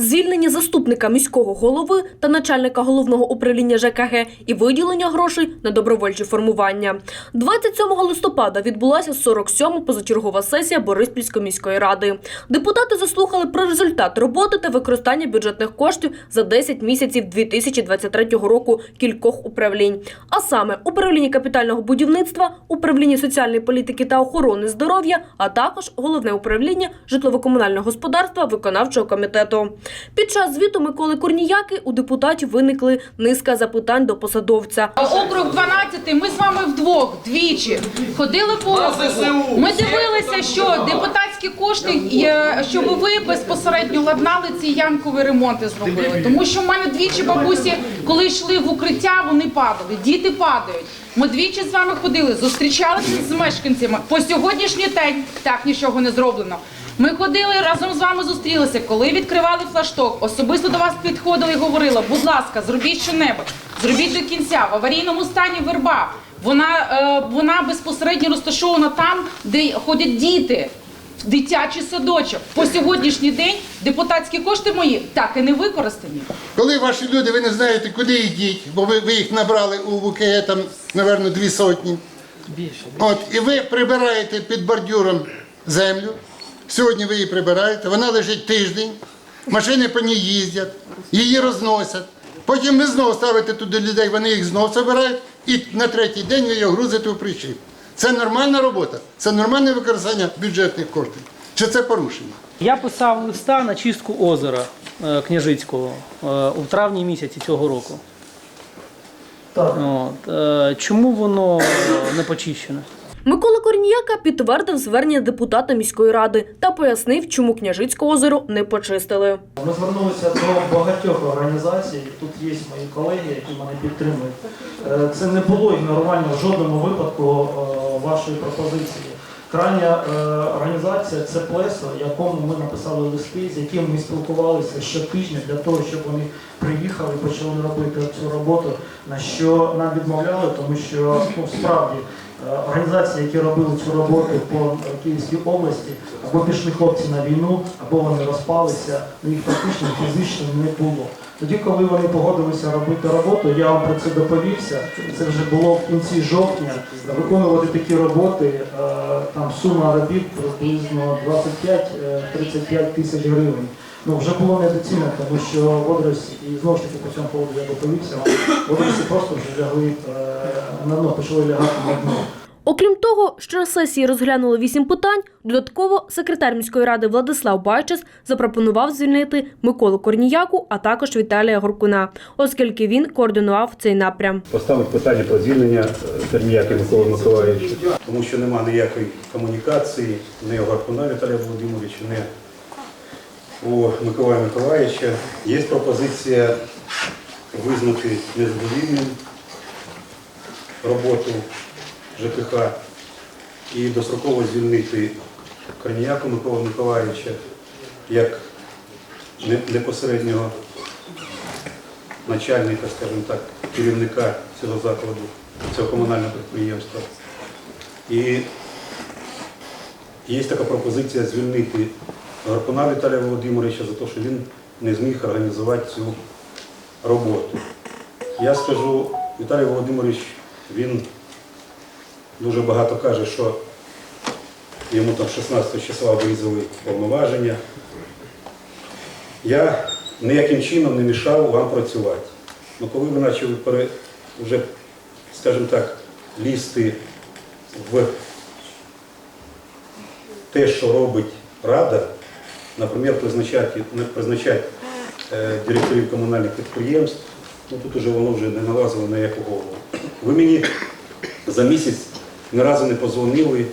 звільнення заступника міського голови та начальника головного управління ЖКГ і виділення грошей на добровольчі формування. 27 листопада відбулася 47-та позачергова сесія Бориспільської міської ради. Депутати заслухали про результат роботи та використання бюджетних коштів за 10 місяців 2023 року кількох управлінь, а саме управління капітального будівництва, управління соціальної політики та охорони здоров'я, а також головне управління житлово-комунального господарства виконавчого комітету. Під час звіту Миколи Корніяки у депутатів виникли низка запитань до посадовця. Округ 12, ми з вами вдвох, двічі, ходили по округу. Ми дивилися, що депутатські кошти, е, щоб ви безпосередньо ладнали ці ямкові ремонти зробили. Тому що в мене двічі бабусі, коли йшли в укриття, вони падали, діти падають. Ми двічі з вами ходили, зустрічалися з мешканцями. По сьогоднішній день так нічого не зроблено. Ми ходили разом з вами зустрілися, коли відкривали флашток. Особисто до вас підходила і говорила, будь ласка, зробіть що-небудь, зробіть до кінця. В аварійному стані верба. Вона, е, вона безпосередньо розташована там, де ходять діти. Дитячий садочок. По сьогоднішній день депутатські кошти мої так і не використані. Коли ваші люди, ви не знаєте, куди йдіть, бо ви, ви їх набрали у ВКЕ, там, напевно, дві сотні. Більше. От, і ви прибираєте під бордюром землю. Сьогодні ви її прибираєте, вона лежить тиждень, машини по ній їздять, її розносять. Потім ви знову ставите туди людей, вони їх знову забирають, і на третій день ви його грузите в причіп. Це нормальна робота, це нормальне використання бюджетних коштів. Чи це порушення? Я писав листа на чистку озера е, Княжицького е, у травні місяці цього року. От, е, чому воно не почищене? Микола Корніяка підтвердив звернення депутата міської ради та пояснив, чому княжицьке озеро не почистили. Ми звернулися до багатьох організацій. Тут є мої колеги, які мене підтримують. Е, Це не було ігнорування в жодному випадку е, вашої пропозиції. Крайня е, організація це Плесо, якому ми написали листи, з яким ми спілкувалися щотижня для того, щоб вони приїхали і почали робити цю роботу. На що нам відмовляли, тому що ну, справді організації, які робили цю роботу по е, Київській області, або пішли хлопці на війну, або вони розпалися, їх практично фізично не було. Тоді, коли вони погодилися робити роботу, я вам про це доповівся. Це вже було в кінці жовтня. Виконувати такі роботи, е, там сума робіт приблизно 25-35 тисяч гривень. Ну, вже було недоцільно, тому що водорості, і знову ж таки по цьому поводу я доповівся, водорості просто вже лягли е, на дно, почали лягати на дно. Окрім того, що на сесії розглянули вісім питань, додатково секретар міської ради Владислав Байчес запропонував звільнити Миколу Корніяку, а також Віталія Горкуна, оскільки він координував цей напрям. Поставив питання про звільнення е, Терміяки Миколи Миколаївича, тому що немає ніякої комунікації ні у Гаркуна Віталія Володимировича, ні у Миколая Миколаївича. Є пропозиція визнати незадовільним роботу ЖКХ і достроково звільнити Корніяку Микола Миколаївича як непосереднього начальника, скажімо так, керівника цього закладу, цього комунального підприємства. І є така пропозиція звільнити Гарпуна Віталія Володимировича за те, що він не зміг організувати цю роботу. Я скажу, Віталій Володимирович, він дуже багато каже, що йому там 16 числа вирізали повноваження. Я ніяким чином не мішав вам працювати. Ну, коли ви почали пере, вже, скажімо так, лізти в те, що робить Рада, наприклад, призначати, призначати е, директорів комунальних підприємств, ну тут уже воно вже не налазило на яку голову. Ви мені за місяць ні разу не позвонили,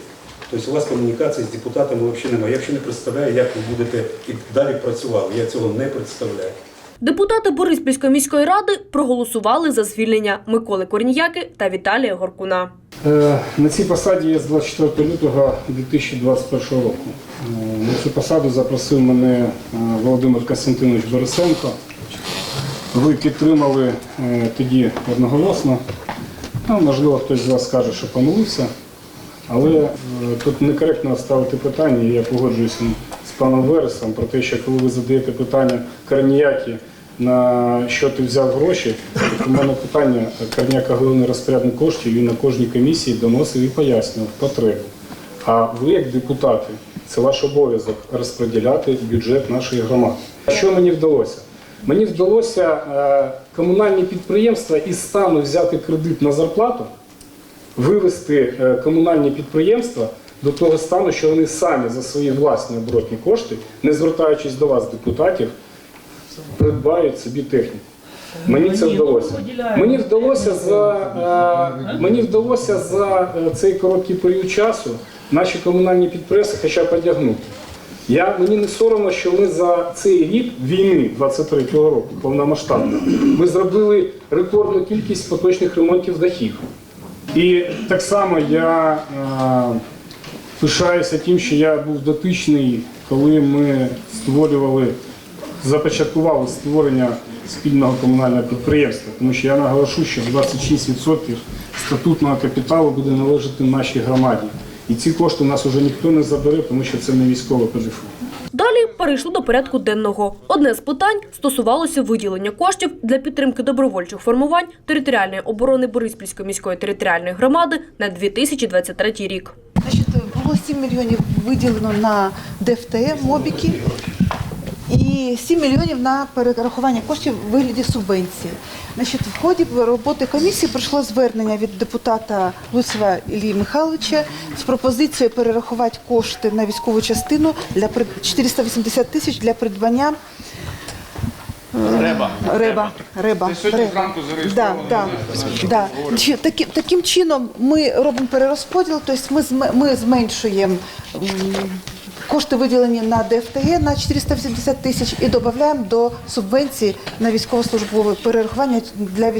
тобто у вас комунікації з депутатами взагалі немає. Я взагалі не представляю, як ви будете і далі працювали. Я цього не представляю. Депутати Бориспільської міської ради проголосували за звільнення Миколи Корніяки та Віталія Горкуна. Е, На цій посаді я з 24 лютого 2021 року. Е, На цю посаду запросив мене е, Володимир Костянтинович Борисенко. Ви підтримали тоді одноголосно. Ну, можливо, хтось з вас скаже, що помилився, але е, тут некоректно ставити питання, і я погоджуюся з паном Вересом про те, що коли ви задаєте питання Корніякі, на що ти взяв гроші, у мене питання Корняка головний розпорядник коштів, він на кожній комісії доносив і пояснював потребу. А ви, як депутати, це ваш обов'язок розподіляти бюджет нашої громади. Що мені вдалося? Мені вдалося е, комунальні підприємства із стану взяти кредит на зарплату, вивести е, комунальні підприємства до того стану, що вони самі за свої власні оборотні кошти, не звертаючись до вас, депутатів, придбають собі техніку. Мені це вдалося. Мені вдалося за е, мені вдалося за цей короткий період часу наші комунальні підприємства хоча б одягнути. Я мені не соромно, що ми за цей рік війни 23-го року повномасштабно ми зробили рекордну кількість поточних ремонтів дахів. І так само я е, пишаюся тим, що я був дотичний, коли ми створювали, започаткували створення спільного комунального підприємства, тому що я наголошу, що 26% статутного капіталу буде належати нашій громаді. І ці кошти у нас вже ніхто не забере, тому що це не військове ПДФО. Далі перейшли до порядку денного. Одне з питань стосувалося виділення коштів для підтримки добровольчих формувань територіальної оборони Бориспільської міської територіальної громади на 2023 рік. Значить, було 7 мільйонів виділено на ДФТ мобіки і 7 мільйонів на перерахування коштів у вигляді субвенції. Значить, в ході роботи комісії прийшло звернення від депутата Луцева Іллі Михайловича з пропозицією перерахувати кошти на військову частину для прид- 480 тисяч для придбання Реба. Реба. Реба. Реба. Да, да, да. Чи- такі- Таким чином ми робимо перерозподіл, тобто ми, зме- ми зменшуємо м, кошти виділені на ДФТГ на 480 тисяч і додаємо до субвенції на військовослужбове перерахування для е,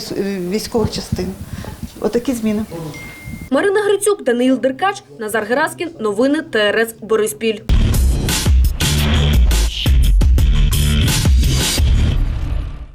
військових частин. Отакі зміни. Марина Грицюк, Даниїл Деркач, Назар Гераскін. Новини ТРС Бориспіль.